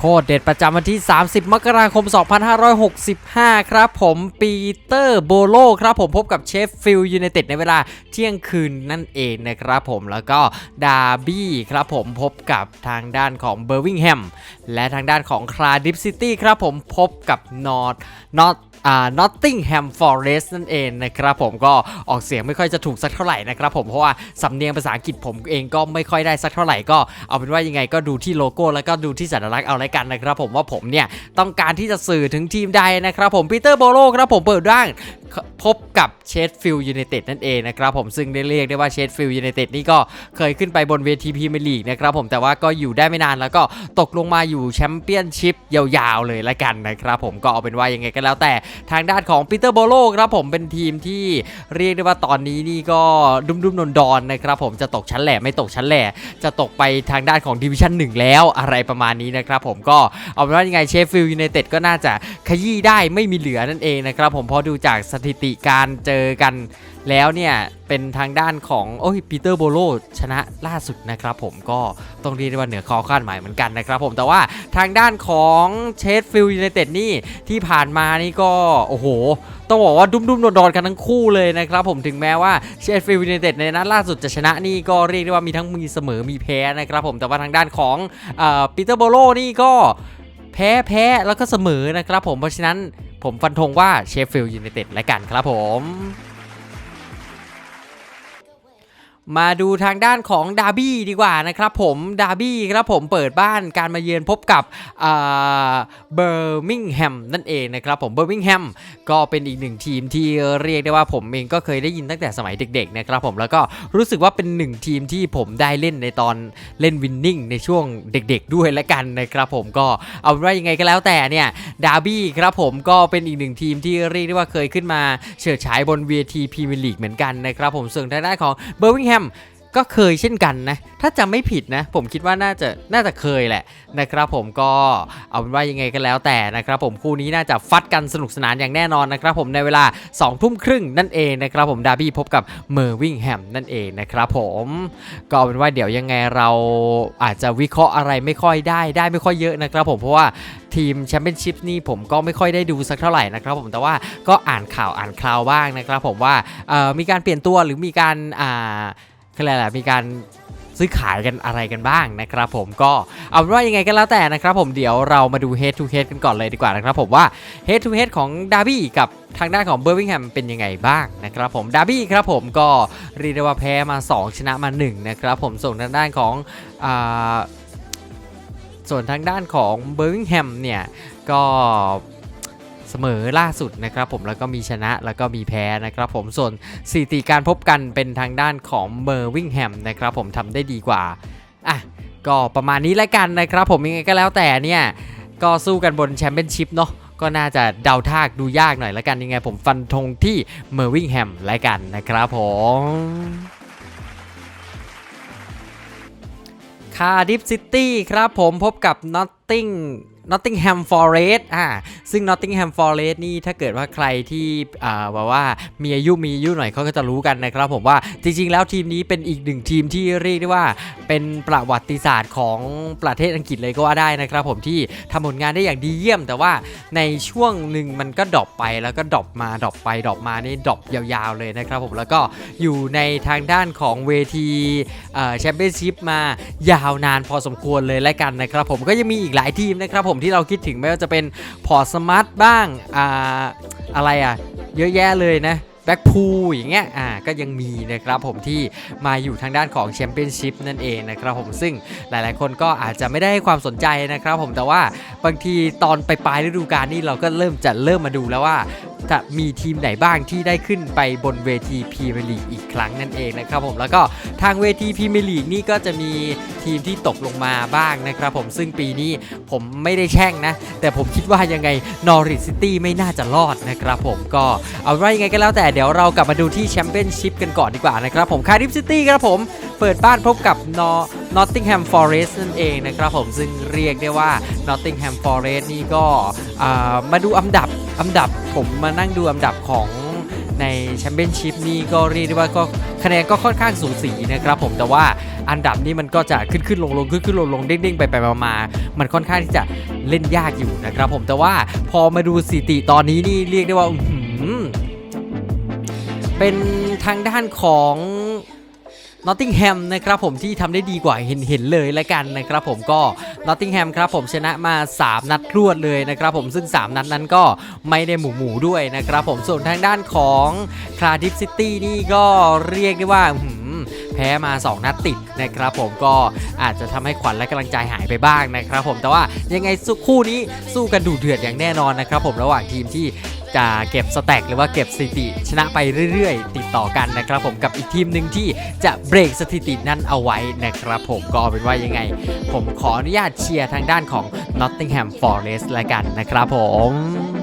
โคตรเด็ดประจำวันที่ 30 มกราคม 2565 ครับผมปีเตอร์โบโลครับผมพบกับเชฟฟิลด์ยูไนเต็ดในเวลาเที่ยงคืนนั่นเองนะครับผมแล้วก็ดาร์บี้ครับผมพบกับทางด้านของเบอร์วิงแฮมและทางด้านของคลาดิฟซิตี้ครับผมพบกับนอร์ทนอร์ อ่า Nottingham Forest นั่นเองนะครับผมก็ออกเสียงไม่ค่อยจะถูกสักเท่าไหร่นะครับผมเพราะว่าสำเนียงภาษาอังกฤษผมเองก็ไม่ค่อยได้สักเท่าไหร่ก็เอาเป็นว่ายังไงก็ดูที่โลโก้แล้วก็ดูที่สัญลักษณ์เอาละกันนะครับผมว่าผมเนี่ยต้องการที่จะสื่อถึงทีมใดนะครับผมปีเตอร์โบโลครับผมเปิดร่างพบกับเชสฟิลด์ยูไนเต็ดนั่นเองนะครับผมซึ่งได้เรียกได้ว่าเชสฟิลด์ยูไนเต็ดนี่ก็เคยขึ้นไปบนเวทีพรีเมียร์ลีกนะครับผมแต่ว่าก็อยู่ได้ไม่นานแล้วก็ตกลงมาอยู่แชมเปี้ยนชิพยาวๆเลยละกันนะครับผมก็เอาเป็นว่ายังไงก็แล้วแต่ทางด้านของปีเตอร์โบโลครับผมเป็นทีมที่เรียกได้ว่าตอนนี้นี่ก็ดุมดุมนนดอนนะครับผมจะตกชั้นแหล่ไม่ตกชั้นแหล่จะตกไปทางด้านของดิวิชั่นหนึ่งแล้วอะไรประมาณนี้นะครับผมก็เอาเป็นว่ายังไงเชฟฟิลด์ยูไนเต็ดก็น่าจะขยี้ได้ไม่มีเหลือนั่นเองนะครับผมพอดูจากสถิติการเจอกันแล้วเนี่ย เป็นทางด้านของโอ้ยปีเตอร์โบโลชนะล่าสุดนะครับผมก็ต้องเรียกได้ว่าเหนือคอคาดหมายเหมือนกันนะครับผมแต่ว่าทางด้านของเชสฟิลด์ยูไนเต็ดนี่ที่ผ่านมานี่ก็ โอ้โห ต้องบอกว่าดุมดุมๆดอนๆกันทั้งคู่เลยนะครับผมถึงแม้ว่าเชสฟิลด์ยูไนเต็ดในนัดล่าสุดจะชนะนี่ก็เรียกได้ว่ามีทั้งมีเสมอมีแพ้นะครับผมแต่ว่าทางด้านของปีเตอร์โบโลนี่ก็แพ้แพ้แล้วก็เสมอนะครับผมเพราะฉะนั้น ผมฟันธงว่าเชฟฟิลด์ยูไนเต็ดและกันครับผม มาดูทางด้านของดาร์บี้ดีกว่านะครับผมดาร์บี้ครับผมเปิดบ้านการมาเยือนพบกับเบอร์มิงแฮมนั่นเองนะครับผมเบอร์มิงแฮมก็เป็นอีกหนึ่งทีมที่เรียกได้ว่าผมเองก็เคยได้ยินตั้งแต่สมัยเด็กๆนะครับผมแล้วก็รู้สึกว่าเป็นหนึ่งทีมที่ผมได้เล่นในตอนเล่นวินนิ่งในช่วงเด็กๆด้วยละกันนะครับผมก็เอาเป็นว่ายังไงก็แล้วแต่เนี่ยดาร์บี้ครับผมก็เป็นอีกหนึ่งทีมที่เรียกได้ว่าเคยขึ้นมาเฉิดฉายบนเวทีพรีเมียร์ลีกเหมือนกันนะครับผมส่วนทางด้านของเบอร์มิงแฮม em ก็เคยเช่นกันนะ ถ้าจำไม่ผิดนะ ผมคิดว่าน่าจะน่าจะเคยแหละนะครับผมก็เอาเป็นว่ายังไงก็แล้วแต่นะครับผมคู่นี้น่าจะฟัดกันสนุกสนานอย่างแน่นอนนะครับผมในเวลา2ทุ่มครึ่งนั่นเองนะครับผมดาร์บี้พบกับเมอร์วิงแฮมนั่นเองนะครับผมก็เอาเป็นว่าเดี๋ยวยังไงเราอาจจะวิเคราะห์อะไรไม่ค่อยได้ได้ไม่ค่อยเยอะนะครับผมเพราะว่าทีมแชมเปี้ยนชิพนี่ผมก็ไม่ค่อยได้ดูสักเท่าไหร่นะครับผมแต่ว่าก็อ่านข่าวอ่านคราวบ้างนะครับผมว่ามีการเปลี่ยนตัวหรือมีการอ่า คืออะไรล่ะมีการซื้อขายกันอะไรกันบ้างนะครับผมก็เอาเป็นว่ายังไงก็แล้วแต่นะครับผมเดี๋ยวเรามาดู head to head กันก่อนเลยดีกว่านะครับผมว่า head to head ของดาร์บี้กับทางด้านของเบอร์วิงแฮมเป็นยังไงบ้างนะครับผมดาร์บี้ครับผมก็เรียกได้ว่าแพ้มา 2 ชนะมา1นะครับผมส่วนทางด้านของอ่าส่วนทางด้านของเบอร์วิงแฮมเนี่ยก็ เสมอล่าสุดนะครับผมแล้วก็มีชนะแล้วก็มีแพ้นะครับผมส่วนสถิติการพบกันเป็นทางด้านของเมอร์วิงแฮมนะครับผมทำได้ดีกว่าอะก็ประมาณนี้แล้วกันนะครับผมยังไงก็แล้วแต่เนี่ยก็สู้กันบนแชมเปี้ยนชิพเนาะก็น่าจะเดาทากดูยากหน่อยแล้วกันยังไงผมฟันธงที่เมอร์วิงแฮมแล้วกันนะครับผมคาดิฟซิตี้ครับผมพบกับนอตติง Nottingham Forest อ่าซึ่ง Nottingham Forest นี่ถ้าเกิดว่าใครที่อ่าแบบว่ามีอายุมีอายุหน่อยเขาก็จะรู้กันนะครับผมว่าจริงๆ แล้วทีมนี้เป็นอีกหนึ่งทีมที่เรียกได้ว่าเป็นประวัติศาสตร์ของประเทศอังกฤษเลยก็ว่าได้นะครับผมที่ทำผลงานได้อย่างดีเยี่ยม แต่ว่าในช่วงหนึ่งมันก็ดรอปไปแล้วก็ดรอปมาดรอปไปดรอปมานี่ดรอปยาวๆเลยนะครับผมแล้วก็อยู่ในทางด้านของเวทีแชมเปี้ยนชิพมายาวนานพอสมควรเลยและกันนะครับผมก็ยังมีอีกหลายทีมนะครับผมที่เราคิดถึงไม่ว่าจะเป็นพอร์ตสมาร์ทบ้างอ่าอะไรอะเยอะแยะเลยนะแบ็กพูอย่างเงี้ย อ่า ก็ยังมีนะครับผมที่มาอยู่ทางด้านของแชมเปี้ยนชิพนั่นเองนะครับผม ซึ่งหลายๆ คนก็อาจจะไม่ได้ให้ความสนใจนะครับผม แต่ว่าบางทีตอนไปปลายฤดูกาลนี่เราก็เริ่มจะเริ่มมาดูแล้วว่า จะมีทีมไหนบ้างที่ได้ขึ้นไปบนเวทีพรีเมียร์ลีกอีกครั้งนั่นเองนะครับผมแล้วก็ทางเวทีพรีเมียร์ลีกนี่ก็จะมีทีมที่ตกลงมาบ้างนะครับผมซึ่งปีนี้ผมไม่ได้แช่งนะ แต่ผมคิดว่ายังไงนอริสซิตี้ไม่น่าจะรอดนะครับผมก็เอาไว้ยังไงก็แล้วแต่เดี๋ยวเรากลับมาดูที่แชมเปี้ยนชิพกันก่อนดีกว่านะครับผมคาริฟซิตี้ครับผมเปิดบ้านพบกับนอนอตติงแฮมฟอเรสต์นั่นเองนะครับผมซึ่งเรียกได้ว่านอตติงแฮมฟอเรสต์นี่ก็มาดูอันดับ อันดับผมมานั่งดูอันดับของในแชมเปี้ยนชิพนี่ก็เรียกได้ว่าก็คะแนนก็ค่อนข้างสูสีนะครับผมแต่ว่าอันดับนี้มันก็จะขึ้นขึ้นลงลงขึ้นขึ้นลงลงเด้งๆไปไปมามามันค่อนข้างที่จะเล่นยากอยู่นะครับผมแต่ว่าพอมาดูสถิติตอนนี้นี่เรียกได้ว่าเป็นทางด้านของ นอตติงแฮมนะครับผมที่ทำได้ดีกว่าเห็นเห็นเลยละกันนะครับผมก็นอตติงแฮมครับผมชนะมา 3 นัดรวดเลยนะครับผมซึ่ง 3 นัดนั้นก็ไม่ได้หมูหมูๆด้วยนะครับผมส่วนทางด้านของคลาดิฟซิตี้นี่ก็เรียกได้ว่าแพ้มา 2 นัดติดนะครับผมก็อาจจะทำให้ขวัญและกำลังใจหายไปบ้างนะครับผมแต่ว่ายังไงสู้คู่นี้สู้กันดูเดือดอย่างแน่นอนนะครับผมระหว่างทีมที่ จะเก็บสแต็กหรือว่าเก็บสถิติ ชนะไปเรื่อยๆ ติดต่อกันนะครับผมกับอีกทีมหนึ่งที่จะเบรกสถิตินั้นเอาไว้นะครับผมก็เอาเป็นว่ายังไง ผมขออนุญาตเชียร์ทางด้านของ Nottingham Forest ละกันนะครับผม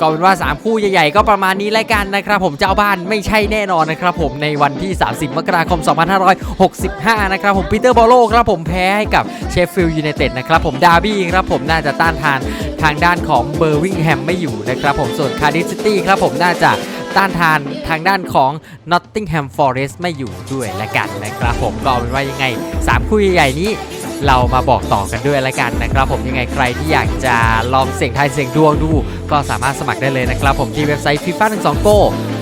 ก็เป็นว่า 3 คู่ใหญ่ๆ ก็ประมาณนี้แล้วกันนะครับผมเจ้าบ้านไม่ใช่แน่นอนนะครับผมในวันที่ 30 มกราคม 2565 นะครับผมปีเตอร์บอลโลครับผมแพ้ให้กับเชฟฟิลด์ยูไนเต็ดนะครับผมดาร์บี้ครับผมน่าจะต้านทานทางด้านของเบอร์วิงแฮมไม่อยู่นะครับผมส่วนคาร์ดิฟซิตี้ครับผมน่าจะต้านทานทางด้านของ Nottingham Forest ไม่อยู่ด้วยและกันนะครับผมก็เอาเป็นว่ายังไง 3 คู่ใหญ่ๆนี้ เรามาบอกต่อกันด้วยละกันนะครับ ผมยังไงใครที่อยากจะลองเสี่ยงทายเสี่ยงดวงดู ก็สามารถสมัครได้เลยนะครับ ผมที่เว็บไซต์ FIFA 1 2 Go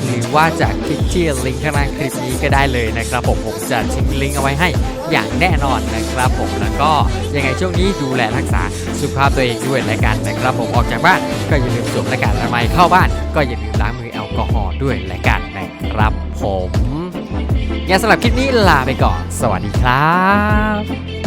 หรือว่าจะคลิกที่ลิงก์ข้างล่างคลิปนี้ก็ได้เลยนะครับผมผมจะทิ้งลิงก์เอาไว้ให้อย่างแน่นอนนะครับผมแล้วก็ยังไงช่วงนี้ดูแลรักษาสุขภาพตัวเองด้วยละกันนะครับ ผมออกจากบ้านก็อย่าลืมสวมหน้ากากอนามัยเข้าบ้าน ก็อย่าลืมล้างมือแอลกอฮอล์ด้วยละกันนะครับผมงั้นสำหรับคลิปนี้ลาไปก่อน สวัสดีครับ